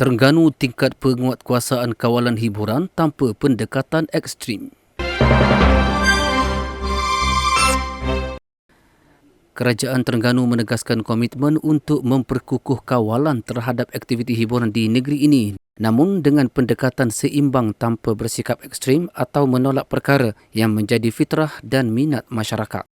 Terengganu tingkat penguatkuasaan kawalan hiburan tanpa pendekatan ekstrim. Kerajaan Terengganu menegaskan komitmen untuk memperkukuh kawalan terhadap aktiviti hiburan di negeri ini namun dengan pendekatan seimbang tanpa bersikap ekstrim atau menolak perkara yang menjadi fitrah dan minat masyarakat.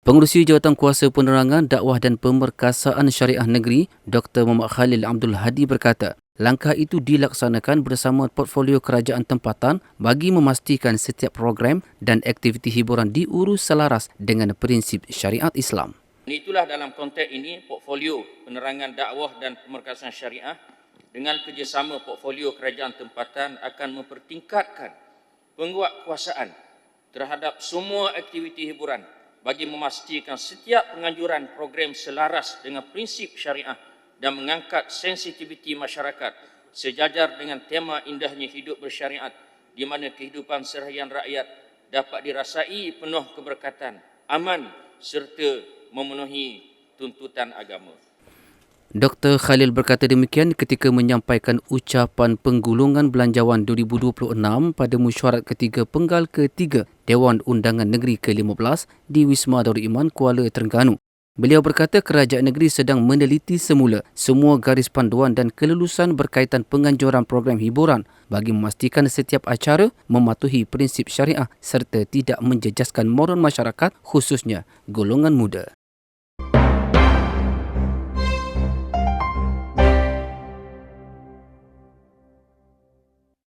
Pengurusi Jawatan Kuasa Penerangan Dakwah dan Pemerkasaan Syariah Negeri, Dr. Muhammad Khalil Abdul Hadi berkata, Langkah itu dilaksanakan bersama portfolio kerajaan tempatan bagi memastikan setiap program dan aktiviti hiburan diurus selaras dengan prinsip syariat Islam. Itulah dalam konteks ini portfolio penerangan dakwah dan pemerkasaan syariah dengan kerjasama portfolio kerajaan tempatan akan mempertingkatkan penguatkuasaan terhadap semua aktiviti hiburan bagi memastikan setiap penganjuran program selaras dengan prinsip syariah dan mengangkat sensitiviti masyarakat sejajar dengan tema indahnya hidup bersyariat di mana kehidupan seharian rakyat dapat dirasai penuh keberkatan, aman serta memenuhi tuntutan agama. Dr. Khalil berkata demikian ketika menyampaikan ucapan penggulungan belanjawan 2026 pada mesyuarat ketiga penggal ketiga Dewan Undangan Negeri ke-15 di Wisma Darul Iman Kuala Terengganu. Beliau berkata kerajaan negeri sedang meneliti semula semua garis panduan dan kelulusan berkaitan penganjuran program hiburan bagi memastikan setiap acara mematuhi prinsip syariah serta tidak menjejaskan moral masyarakat khususnya golongan muda.